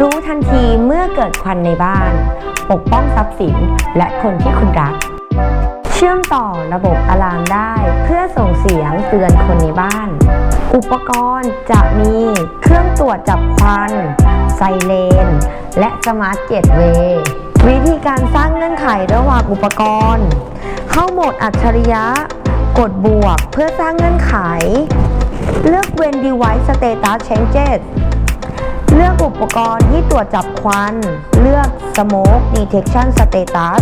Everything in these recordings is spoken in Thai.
รู้ทันทีเมื่อเกิดควันในบ้าน ปกป้องทรัพย์สินและคนที่คุณรัก เชื่อมต่อระบบอะลามได้เพื่อส่งเสียงเตือนคนในบ้าน อุปกรณ์จะมีเครื่องตรวจจับควัน ไซเรนและสมาร์ทเกตเวย์วิธีการสร้างเงื่อนไขระหว่างอุปกรณ์ เข้าโหมดอัจฉริยะ กดบวกเพื่อสร้างเงื่อนไข เลือก when device status changes ปกรณ์ที่ตรวจจับควัน เลือก smoke detection status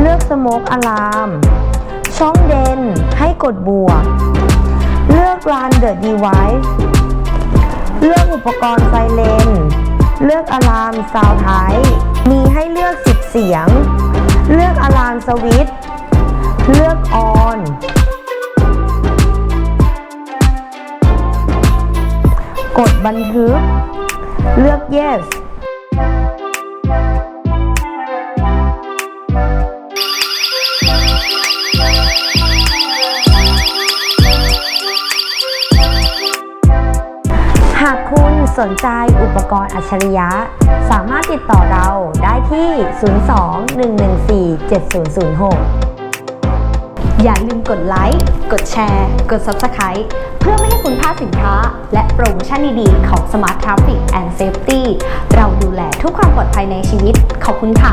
เลือก smoke alarm ช่องเด่นให้กดบวก เลือก run the device เลือกอุปกรณ์ไซเรนเลือกอะลามซาวไทมีให้เลือก 10 เสียง เลือกอะลามสวิตช์เลือกออน กดบันทึก เลือก yes หากคุณสนใจอุปกรณ์อัจฉริยะ สามารถติดต่อเราได้ที่ 02-114-7006 อย่าลืมกดไลค์ กดแชร์ กด Subscribe เพื่อไม่ให้คุณพลาดสินค้า และโปรโมชั่นดีๆ ของ Smart Traffic and Safety เราดูแลทุกความปลอดภัยในชีวิต ขอบคุณค่ะ